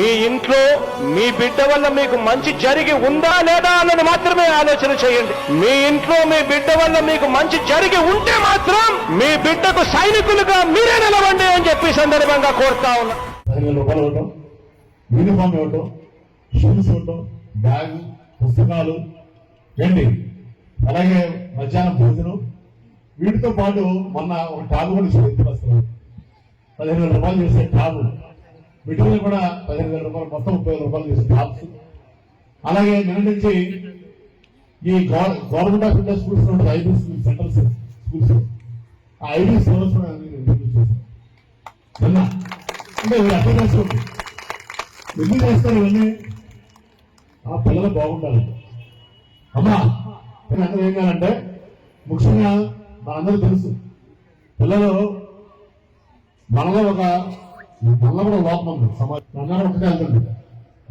మీ ఇంట్లో మీ బిడ్డ వల్ల మీకు మంచి జరిగి ఉందా లేదా అన్నది మాత్రమే ఆలోచన చేయండి. మీ ఇంట్లో మీ బిడ్డ వల్ల మీకు మంచి జరిగి ఉంటే మాత్రం మీ బిడ్డకు సైనికులుగా మీరే నిలవండి అని చెప్పి సందర్భంగా కోరుతా ఉన్నా. రూపాయలు ఇవ్వటం యూనిఫామ్ ఇవ్వటం షూస్ ఇవ్వటం బ్యాగ్ పుస్తకాలు ఏంటి? అలాగే మధ్యాహ్నం భోజనం. వీటితో పాటు మొన్న ఒక టాబ్ కూడా ఇచ్చారు పదిహేను వేల రూపాయలు చేసే టాబ్. వీటిలో కూడా పదిహేను వేల రూపాయలు మొత్తం ముప్పై వేల రూపాయలు చేసే టాబ్స్ అలాగే నిన్న నుంచి ఈ గవర్నమెంట్ ఆఫ్ ఇండియా స్కూల్స్లో సెంట్రల్ స్కూల్స్ ఆ ఐబీ సిలబస్ కూడా ఇంట్రడ్యూస్ చేశాను. నిన్న. అంటే అర్థం చేసుకోండి. ఎందుకు చేస్తారు ఇవన్నీ? ఆ పిల్లలు బాగుండాలి. అమ్మా నేను అందరూ ఏం కాదంటే ముఖ్యంగా మనందరూ తెలుసు. పిల్లలు మనలో ఒక మనలో కూడా లోపం ఉంది. సమాజం ఒకటే వెళ్తుంది.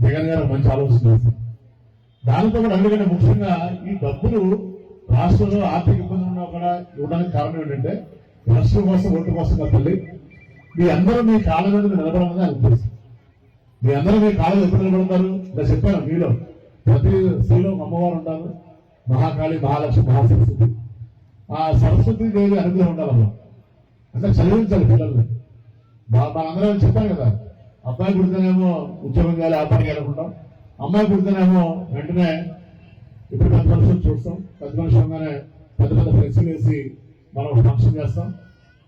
జగన్ గారు మంచి ఆలోచన చేశారు. దానితో కూడా ఎందుకంటే ముఖ్యంగా ఈ డబ్బులు రాష్ట్రంలో ఆర్థిక ఇబ్బంది ఉన్నా కూడా ఇవ్వడానికి కారణం ఏంటంటే రాష్ట్రం కోసం ఓటు కోసం తల్లి. మీ అందరూ మీ కాళ్ళ మీద నిలబడాలని నాకు తెలుసు మీ అందరూ మీ కాళ్ళు ఎప్పుడు నిలబడతారు? ఇలా చెప్పాను మీలో. ప్రతి స్త్రీలో అమ్మవారు ఉంటారు. మహాకాళి మహాలక్ష్మి మహాసరస్వతి. ఆ సరస్వతి దేవి అనుగ్రహం ఉండాలమ్మా అంటే చదివించాలి పిల్లల్ని. మనందరం చెప్పాను కదా అబ్బాయి పుడితేనేమో ఉద్యోగం చేయాలి వ్యాపారం చేయాలనుకుంటాం. అమ్మాయి పుడితేనేమో వెంటనే ఇప్పుడు పెద్ద మనుషులు చూస్తాం. పెద్ద మనిషి పెద్ద పెద్ద ఫ్లెక్సీలు వేసి మనం ఒక ఫంక్షన్ చేస్తాం.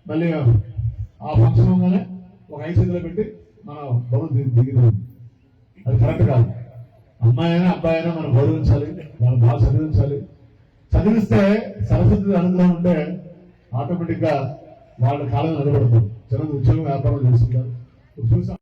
మళ్ళీ ఆ ఫంక్షన్ ఉండగానే ఒక ఐదు చేతిలో పెట్టి మన బరువు దిగి దిగింది అది కరెక్ట్ కాదు. అమ్మాయి అయినా అబ్బాయి అయినా మనం గౌరవించాలి మనం బాగా చదివించాలి. చదివిస్తే సరస్వతి అనుగ్రహం ఉంటే ఆటోమేటిక్గా వాళ్ళ కాలం నిలబడుతుంది. జనం ఉద్యోగం వ్యాపారం చేసుకుంటారు చూసాం